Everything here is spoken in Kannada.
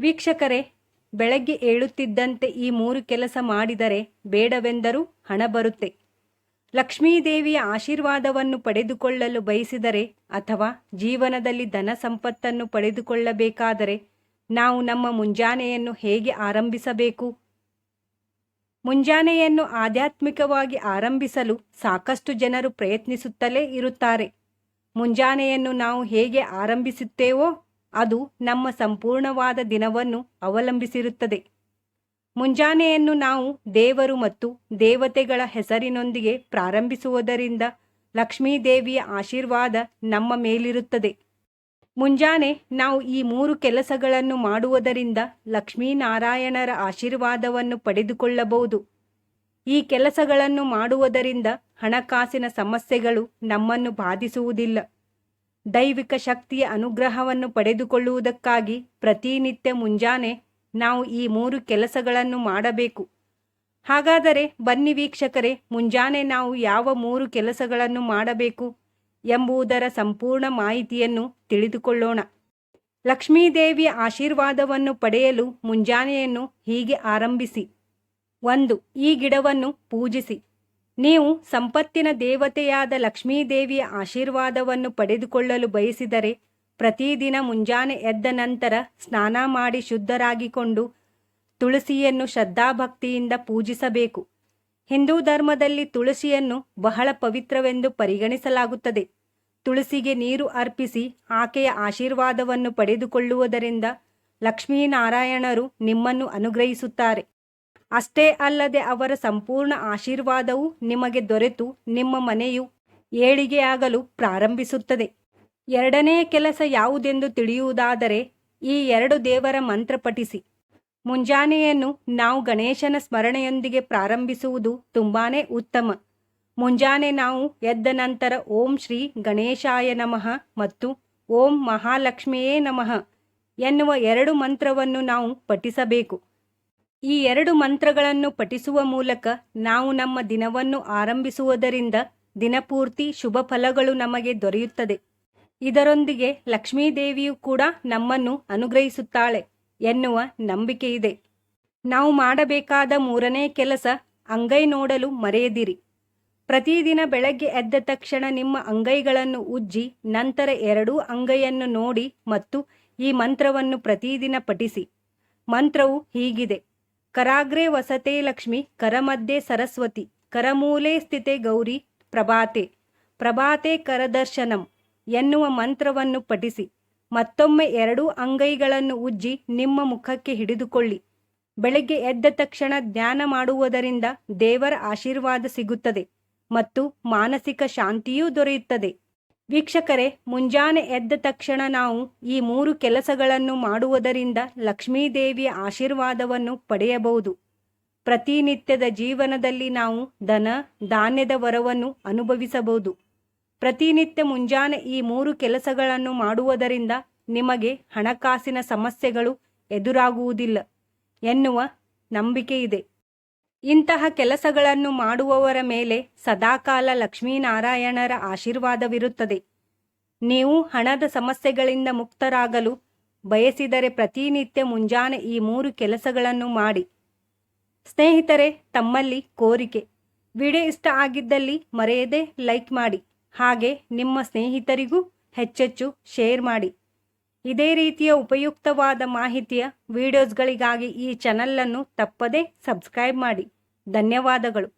ವೀಕ್ಷಕರೇ, ಬೆಳಗ್ಗೆ ಏಳುತ್ತಿದ್ದಂತೆ ಈ ಮೂರು ಕೆಲಸ ಮಾಡಿದರೆ ಬೇಡವೆಂದರೂ ಹಣ ಬರುತ್ತೆ. ಲಕ್ಷ್ಮೀದೇವಿಯ ಆಶೀರ್ವಾದವನ್ನು ಪಡೆದುಕೊಳ್ಳಲು ಬಯಸಿದರೆ ಅಥವಾ ಜೀವನದಲ್ಲಿ ಧನ ಸಂಪತ್ತನ್ನು ಪಡೆದುಕೊಳ್ಳಬೇಕಾದರೆ ನಾವು ನಮ್ಮ ಮುಂಜಾನೆಯನ್ನು ಹೇಗೆ ಆರಂಭಿಸಬೇಕು? ಮುಂಜಾನೆಯನ್ನು ಆಧ್ಯಾತ್ಮಿಕವಾಗಿ ಆರಂಭಿಸಲು ಸಾಕಷ್ಟು ಜನರು ಪ್ರಯತ್ನಿಸುತ್ತಲೇ ಇರುತ್ತಾರೆ. ಮುಂಜಾನೆಯನ್ನು ನಾವು ಹೇಗೆ ಆರಂಭಿಸುತ್ತೇವೋ ಅದು ನಮ್ಮ ಸಂಪೂರ್ಣವಾದ ದಿನವನ್ನು ಅವಲಂಬಿಸಿರುತ್ತದೆ. ಮುಂಜಾನೆಯನ್ನು ನಾವು ದೇವರು ಮತ್ತು ದೇವತೆಗಳ ಹೆಸರಿನೊಂದಿಗೆ ಪ್ರಾರಂಭಿಸುವುದರಿಂದ ಲಕ್ಷ್ಮೀದೇವಿಯ ಆಶೀರ್ವಾದ ನಮ್ಮ ಮೇಲಿರುತ್ತದೆ. ಮುಂಜಾನೆ ನಾವು ಈ ಮೂರು ಕೆಲಸಗಳನ್ನು ಮಾಡುವುದರಿಂದ ಲಕ್ಷ್ಮೀನಾರಾಯಣರ ಆಶೀರ್ವಾದವನ್ನು ಪಡೆದುಕೊಳ್ಳಬಹುದು. ಈ ಕೆಲಸಗಳನ್ನು ಮಾಡುವುದರಿಂದ ಹಣಕಾಸಿನ ಸಮಸ್ಯೆಗಳು ನಮ್ಮನ್ನು ಬಾಧಿಸುವುದಿಲ್ಲ. ದೈವಿಕ ಶಕ್ತಿಯ ಅನುಗ್ರಹವನ್ನು ಪಡೆದುಕೊಳ್ಳುವುದಕ್ಕಾಗಿ ಪ್ರತಿನಿತ್ಯ ಮುಂಜಾನೆ ನಾವು ಈ ಮೂರು ಕೆಲಸಗಳನ್ನು ಮಾಡಬೇಕು. ಹಾಗಾದರೆ ಬನ್ನಿ ವೀಕ್ಷಕರೇ, ಮುಂಜಾನೆ ನಾವು ಯಾವ ಮೂರು ಕೆಲಸಗಳನ್ನು ಮಾಡಬೇಕು ಎಂಬುದರ ಸಂಪೂರ್ಣ ಮಾಹಿತಿಯನ್ನು ತಿಳಿದುಕೊಳ್ಳೋಣ. ಲಕ್ಷ್ಮೀದೇವಿಯ ಆಶೀರ್ವಾದವನ್ನು ಪಡೆಯಲು ಮುಂಜಾನೆಯನ್ನು ಹೀಗೆ ಆರಂಭಿಸಿ. ಒಂದು, ಈ ಗಿಡವನ್ನು ಪೂಜಿಸಿ. ನೀವು ಸಂಪತ್ತಿನ ದೇವತೆಯಾದ ಲಕ್ಷ್ಮೀದೇವಿಯ ಆಶೀರ್ವಾದವನ್ನು ಪಡೆದುಕೊಳ್ಳಲು ಬಯಸಿದರೆ ಪ್ರತಿದಿನ ಮುಂಜಾನೆ ಎದ್ದ ನಂತರ ಸ್ನಾನ ಮಾಡಿ ಶುದ್ಧರಾಗಿಕೊಂಡು ತುಳಸಿಯನ್ನು ಶ್ರದ್ಧಾಭಕ್ತಿಯಿಂದ ಪೂಜಿಸಬೇಕು. ಹಿಂದೂ ಧರ್ಮದಲ್ಲಿ ತುಳಸಿಯನ್ನು ಬಹಳ ಪವಿತ್ರವೆಂದು ಪರಿಗಣಿಸಲಾಗುತ್ತದೆ. ತುಳಸಿಗೆ ನೀರು ಅರ್ಪಿಸಿ ಆಕೆಯ ಆಶೀರ್ವಾದವನ್ನು ಪಡೆದುಕೊಳ್ಳುವುದರಿಂದ ಲಕ್ಷ್ಮೀನಾರಾಯಣರು ನಿಮ್ಮನ್ನು ಅನುಗ್ರಹಿಸುತ್ತಾರೆ. ಅಷ್ಟೇ ಅಲ್ಲದೆ ಅವರ ಸಂಪೂರ್ಣ ಆಶೀರ್ವಾದವು ನಿಮಗೆ ದೊರೆತು ನಿಮ್ಮ ಮನೆಯು ಏಳಿಗೆಯಾಗಲು ಪ್ರಾರಂಭಿಸುತ್ತದೆ. ಎರಡನೇ ಕೆಲಸ ಯಾವುದೆಂದು ತಿಳಿಯುವುದಾದರೆ, ಈ ಎರಡು ದೇವರ ಮಂತ್ರ ಪಠಿಸಿ. ಮುಂಜಾನೆಯನ್ನು ನಾವು ಗಣೇಶನ ಸ್ಮರಣೆಯೊಂದಿಗೆ ಪ್ರಾರಂಭಿಸುವುದು ತುಂಬಾನೇ ಉತ್ತಮ. ಮುಂಜಾನೆ ನಾವು ಎದ್ದ ನಂತರ ಓಂ ಶ್ರೀ ಗಣೇಶಾಯ ನಮಃ ಮತ್ತು ಓಂ ಮಹಾಲಕ್ಷ್ಮಿಯೇ ನಮಃ ಎನ್ನುವ ಎರಡು ಮಂತ್ರವನ್ನು ನಾವು ಪಠಿಸಬೇಕು. ಈ ಎರಡು ಮಂತ್ರಗಳನ್ನು ಪಠಿಸುವ ಮೂಲಕ ನಾವು ನಮ್ಮ ದಿನವನ್ನು ಆರಂಭಿಸುವುದರಿಂದ ದಿನಪೂರ್ತಿ ಶುಭ ಫಲಗಳು ನಮಗೆ ದೊರೆಯುತ್ತದೆ. ಇದರೊಂದಿಗೆ ಲಕ್ಷ್ಮೀದೇವಿಯು ಕೂಡ ನಮ್ಮನ್ನು ಅನುಗ್ರಹಿಸುತ್ತಾಳೆ ಎನ್ನುವ ನಂಬಿಕೆ ಇದೆ ನಾವು ಮಾಡಬೇಕಾದ ಮೂರನೇ ಕೆಲಸ ಅಂಗೈ ನೋಡಲು ಮರೆಯದಿರಿ. ಪ್ರತಿದಿನ ಬೆಳಗ್ಗೆ ಎದ್ದ ತಕ್ಷಣ ನಿಮ್ಮ ಅಂಗೈಗಳನ್ನು ಉಜ್ಜಿ ನಂತರ ಎರಡೂ ಅಂಗೈಯನ್ನು ನೋಡಿ ಮತ್ತು ಈ ಮಂತ್ರವನ್ನು ಪ್ರತಿದಿನ ಪಠಿಸಿ. ಮಂತ್ರವು ಹೀಗಿದೆ. ಕರಾಗ್ರೆ ವಸತೆ ಲಕ್ಷ್ಮಿ, ಕರಮಧ್ಯೆ ಸರಸ್ವತಿ, ಕರಮೂಲೆ ಸ್ಥಿತೆ ಗೌರಿ, ಪ್ರಭಾತೆ ಪ್ರಭಾತೆ ಕರದರ್ಶನಂ ಎನ್ನುವ ಮಂತ್ರವನ್ನು ಪಠಿಸಿ, ಮತ್ತೊಮ್ಮೆ ಎರಡೂ ಅಂಗೈಗಳನ್ನು ಉಜ್ಜಿ ನಿಮ್ಮ ಮುಖಕ್ಕೆ ಹಿಡಿದುಕೊಳ್ಳಿ. ಬೆಳಗ್ಗೆ ಎದ್ದ ತಕ್ಷಣ ಧ್ಯಾನ ಮಾಡುವುದರಿಂದ ದೇವರ ಆಶೀರ್ವಾದ ಸಿಗುತ್ತದೆ ಮತ್ತು ಮಾನಸಿಕ ಶಾಂತಿಯೂ ದೊರೆಯುತ್ತದೆ. ವೀಕ್ಷಕರೇ, ಮುಂಜಾನೆ ಎದ್ದ ತಕ್ಷಣ ನಾವು ಈ ಮೂರು ಕೆಲಸಗಳನ್ನು ಮಾಡುವುದರಿಂದ ಲಕ್ಷ್ಮೀದೇವಿಯ ಆಶೀರ್ವಾದವನ್ನು ಪಡೆಯಬಹುದು. ಪ್ರತಿನಿತ್ಯದ ಜೀವನದಲ್ಲಿ ನಾವು ದನ ಧಾನ್ಯದ ವರವನ್ನು ಅನುಭವಿಸಬಹುದು. ಪ್ರತಿನಿತ್ಯ ಮುಂಜಾನೆ ಈ ಮೂರು ಕೆಲಸಗಳನ್ನು ಮಾಡುವುದರಿಂದ ನಿಮಗೆ ಹಣಕಾಸಿನ ಸಮಸ್ಯೆಗಳು ಎದುರಾಗುವುದಿಲ್ಲ ಎನ್ನುವ ನಂಬಿಕೆ ಇದೆ ಇಂತಹ ಕೆಲಸಗಳನ್ನು ಮಾಡುವವರ ಮೇಲೆ ಸದಾಕಾಲ ಲಕ್ಷ್ಮೀನಾರಾಯಣರ ಆಶೀರ್ವಾದವಿರುತ್ತದೆ. ನೀವು ಹಣದ ಸಮಸ್ಯೆಗಳಿಂದ ಮುಕ್ತರಾಗಲು ಬಯಸಿದರೆ ಪ್ರತಿನಿತ್ಯ ಮುಂಜಾನೆ ಈ ಮೂರು ಕೆಲಸಗಳನ್ನು ಮಾಡಿ. ಸ್ನೇಹಿತರೆ, ತಮ್ಮಲ್ಲಿ ಕೋರಿಕೆ. ವಿಡಿಯೋ ಇಷ್ಟ ಆಗಿದ್ದಲ್ಲಿ ಮರೆಯದೆ ಲೈಕ್ ಮಾಡಿ. ಹಾಗೆ ನಿಮ್ಮ ಸ್ನೇಹಿತರಿಗೂ ಹೆಚ್ಚೆಚ್ಚು ಶೇರ್ ಮಾಡಿ. ಇದೇ ರೀತಿಯ ಉಪಯುಕ್ತವಾದ ಮಾಹಿತಿಯ ವಿಡಿಯೋಸ್ಗಳಿಗಾಗಿ ಈ ಚಾನಲನ್ನು ತಪ್ಪದೇ ಸಬ್ಸ್ಕ್ರೈಬ್ ಮಾಡಿ. ಧನ್ಯವಾದಗಳು.